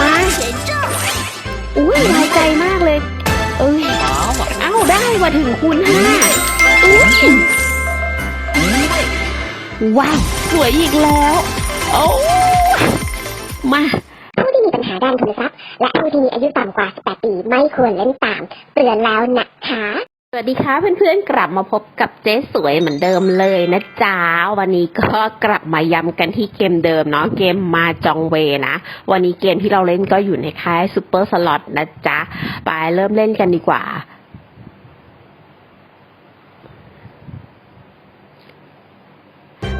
มาอุ้ยไวใจมากเลย เอ้ย，เอ้าได้ว่าถึงคูณห้าอุ้ยว้าวสวยอีกแล้ว โอ้มาผู้ที่มีปัญหาด้านทุนทรัพย์และผู้ที่มีอายุต่ำกว่า 18 ปีไม่ควรเล่นตามเตือนแล้วนะคะ สวัสดีค่ะเพื่อนๆกลับมาพบกับเจ๊สวยเหมือนเดิมเลยนะจ๊ะวันนี้ก็กลับมาย้ำกันที่เกมเดิมเนาะเกมมาจองเวนะ วันนี้เกมที่เราเล่นก็อยู่ในค่ายซูเปอร์สล็อตนะจ๊ะไปเริ่มเล่นกันดีกว่า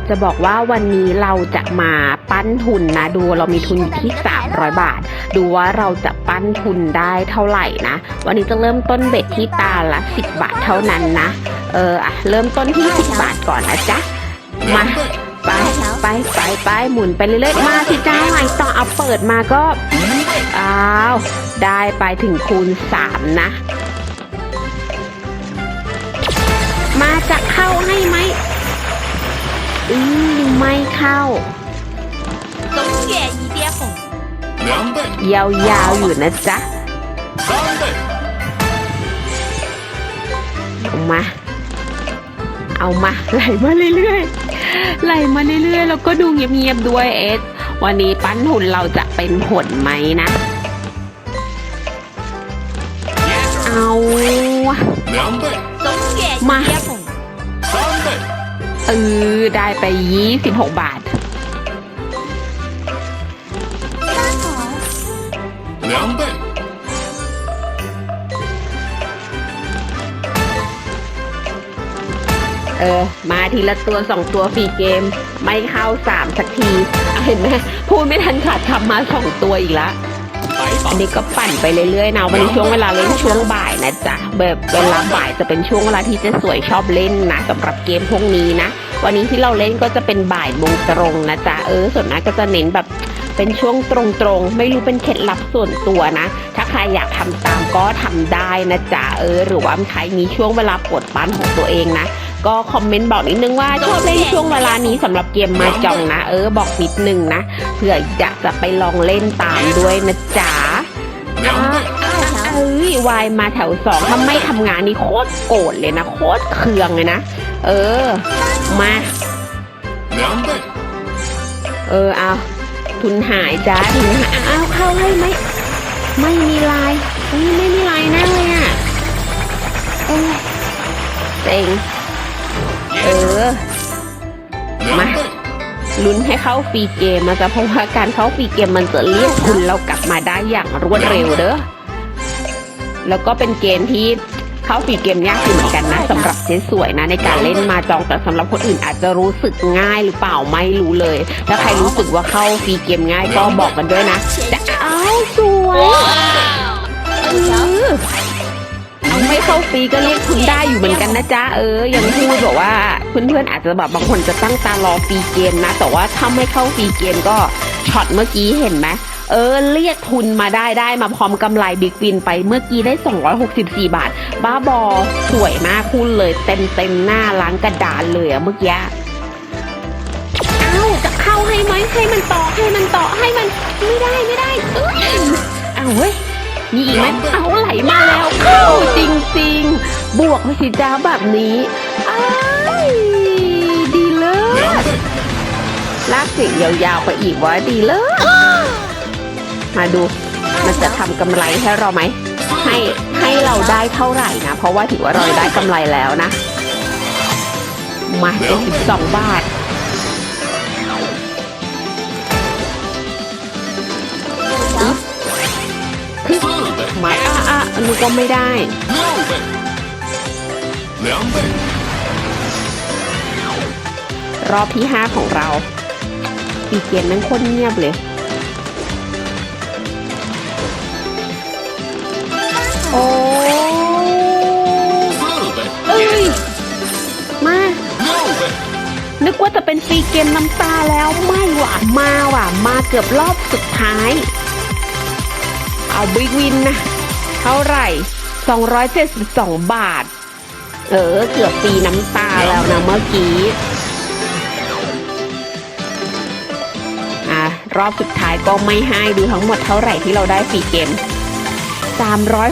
จะบอกว่าวันนี้เราจะมาปั้นทุนนะ ดูเรามีทุนอยู่ที่ 300 บาท ดูว่าเราจะปั้นทุนได้เท่าไหร่นะ วันนี้จะเริ่มต้นเบ็ดที่ตาละ 10 บาทเท่านั้นนะ เอออะเริ่มต้นที่ 10 บาทก่อนนะจ๊ะ มาไปไปไปไปหมุนไปเรื่อยๆมาสิจ้าไงต่อเอาเปิดมาก็อ้าวได้ไปถึงคูณ 3 นะ มาจะเข้าให้ไหม อืมไม่เข้า 东远一边红，两倍、 ยาวๆอยู่นะจ๊ะ 三倍、 เอามา เอามา ไหลมาเรื่อยๆ ไหลมาเรื่อยๆ แล้วก็ดูเงียบๆด้วยเอส วันนี้ปั้นหุ่นเราจะเป็นผลไหมนะ เอา 两倍、东远一边红，三倍、 เออได้ไปยี่สิบหกบาท两倍，เออ มาทีละตัวสองตัวฟรีเกม ไม่เข้าสามสักที เห็นไหมพูดไม่ทันขาดคำมาสองตัวอีกแล้ว อันนี้ก็ปั่นไปเรื่อยๆนะวันนี้ช่วงเวลาเล่นช่วงบ่ายนะจ๊ะแบบเวลาบ่ายจะเป็นช่วงเวลาที่จะสวยชอบเล่นนะสำหรับเกมพวกนี้นะ วันนี้ที่เราเล่นก็จะเป็นบ่ายโมงตรงนะจ๊ะเออส่วนมากก็จะเน้นแบบเป็นช่วงตรงๆ ไม่รู้เป็นเคล็ดลับส่วนตัวนะ ถ้าใครอยากทำตามก็ทำได้นะจ๊ะเออ หรือว่าใครมีช่วงเวลาปวดปันของตัวเองนะ ก็คอมเมนต์บอกนิดนึงว่าชอบเล่นช่วงเวลานี้สำหรับเกมมาจองนะ เออบอกนิดนึงนะเผื่อจะจะไปลองเล่นตามด้วยนะจ๊ะ เอ้ยวายมาแถวสองถ้าไม่ทำงานนี่โคตรโกรธเลยนะโคตรเคืองเลยนะ เออ มาเออเอาทุนหายจ้าทุนหายอาเข้าให้ไหมไม่มีลายนี่ไม่มีลายนั่เลยอะเออเจ๋งเออมา ลุ้นให้เข้าฟรีเกมนะจ๊ะเพราะว่าการเข้าฟรีเกมมันจะเรียกทุนเรากลับมาได้อย่างรวดเร็วเด้อแล้วก็เป็นเกมที่เข้าฟรีเกมยากอยู่เหมือนกันนะสำหรับเจ๊สวยนะในการเล่นมาจองแต่สำหรับคนอื่นอาจจะรู้สึกง่ายหรือเปล่าไม่รู้เลย ถ้าใครรู้สึกว่าเข้าฟรีเกมง่ายก็บอกกันด้วยนะจะเอาสวย เออเอาไม่เข้าฟรีก็เรียกทุนได้อยู่เหมือนกันนะจ๊ะเออยังพูดบอกว่าเพื่อนๆอาจจะแบบบางคนจะตั้งตารอฟรีเกมนะ แต่ว่าถ้าไม่เข้าฟรีเกมก็ช็อตเมื่อกี้เห็นไหมเออเรียกทุนมาได้ได้มาพร้อมกำไรบิ๊กวินไปเมื่อกี้ได้ 264 บาท บ้าบอสวยมากคุณเลยเต็มเต็มๆหน้าล้างกระดานเลยอะเมื่อกี้เอ้าจะเข้าให้ไหมให้มันต่อให้มันต่อให้มันไม่ได้ไม่ได้เอ้ยเอาเว้ยมีอีกไหมเอาไหลมาแล้วเข้าจ ริง บวกไปสิจ้าแบบนี้อ้ายดีเล两ย倍、ลากสียงยาวๆไปอีกว่าดีเลยมาดู มันจะทำกำไรให้เราไหม ให้ให้เราได้เท่าไหร่นะ เพราะว่าถือว่าเราได้กำไรแล้วนะ มาเจ็ดสิบสองบาท ก็ไม่ได้รอบที่าของเราปีเกียนนั้นคนเงียบเลย โอ้เอ้ย มา นึกว่าจะเป็นปีเกียนน้ำตาแล้วไม่หว่ะมาว่ะ มาเกือบรอบสุดท้าย เอาบิ๊กวินนะ เท่าไหร่ 272 บาท เออ เกือบปีน้ำตาแล้วนะเมื่อกี้อะรอบสุดท้ายก็ไม่ให้ดูทั้งหมดเท่าไหร่ที่เราได้ฟรีเกม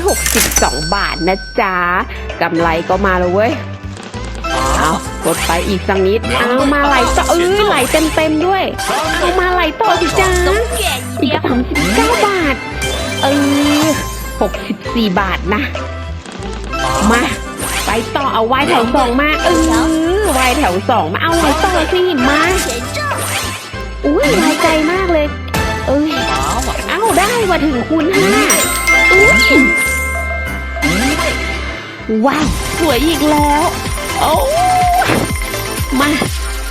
362 บาทนะจ๊ะกำไรก็มาเลยเว้ยเอากดไปอีกสักนิด เอามาไหลต่อเออไหลเต็มเต็มด้วย เอามาไหลต่อสิจ้าอีกสามสิบเก้าบาท เออ หกสิบสี่บาทนะ มา ไปต่อเอาไวแถวสองมาเออไวแถวสองมาเอาไหลต่อสิมา。อุ้ยไวใจมากเลย เอ้ยเอ้าได้ว่าถึงคูณห้าอุ้ยว้าวสวยอีกแล้ว โอ้มา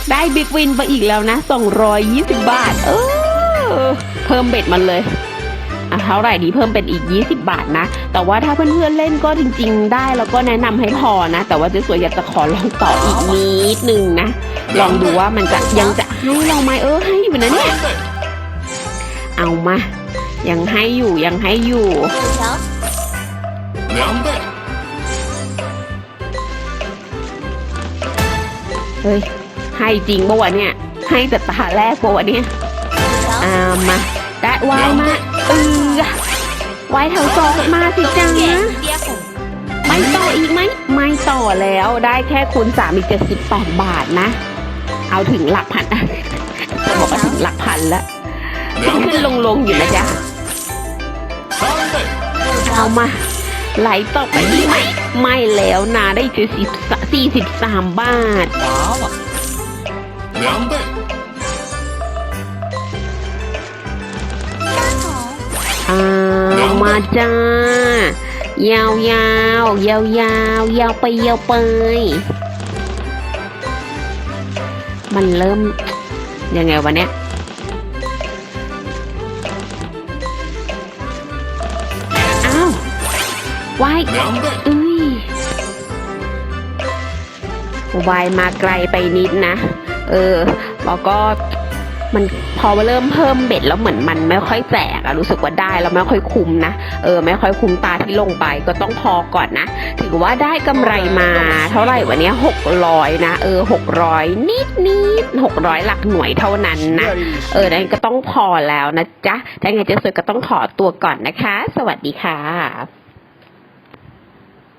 ได้บิ๊กวินไปอีกแล้วนะ 220 บาท เออ เพิ่มเบ็ดมันเลย ท่าไหร่ดีเพิ่มเป็นอีก 20 บาทนะ แต่ว่าถ้าเพื่อนๆเล่นก็จริง ๆ ได้แล้วก็แนะนำให้พอนะ แต่ว่าเจ๊สวยอยากจะขอลองต่ออีกนิดนึงนะ ลองดูว่ามันจะยังจะให้เราไหมเออให้อยู่นะเนี่ย เอามา ยังให้อยู่ยังให้อยู่เฮ้ยให้จริงปะวะเนี่ย ให้แต่ตาแรกปะวะเนี่ย อ่ามา และวายมาเออวายแถวสองมาสิจ้าไม่ต่ออีกไหมไม่ต่อแล้วได้แค่คูณสามอีกเจ็ดสิบแปดบาทนะ เอาถึงหลักพันจะบอกว่าถึงหลักพันแล้วขึ้นลงลงอยู่นะจ๊ะเอามา ไหลต่อไปอีกไหมไม่แล้วนะได้เจ็ดสิบสี่สิบสามบาท อามาจ้ายาวยาวยาวยาวยาวไปยาวไป มันเริ่มยังไงวะเนี่ยอ้าววาย，เอ้ยวายมาไกลไปนิดนะ เออ แล้วก็ มันพอเริ่มเพิ่มเบ็ดแล้วเหมือนมันไม่ค่อยแจกอะรู้สึกว่าได้แล้วไม่ค่อยคุ้มนะเออไม่ค่อยคุ้มตาที่ลงไปก็ต้องพอก่อนนะ ถือว่าได้กำไรมาเท่าไหร่วะเนี้ยหกร้อยนะเออหกร้อยนิดนิดหกร้อยหลักหน่วยเท่านั้นนะเออนั่นก็ต้องพอแล้วนะจ๊ะถ้าไงเจ๊สวยก็ต้องขอตัวก่อนนะคะ สวัสดีค่ะ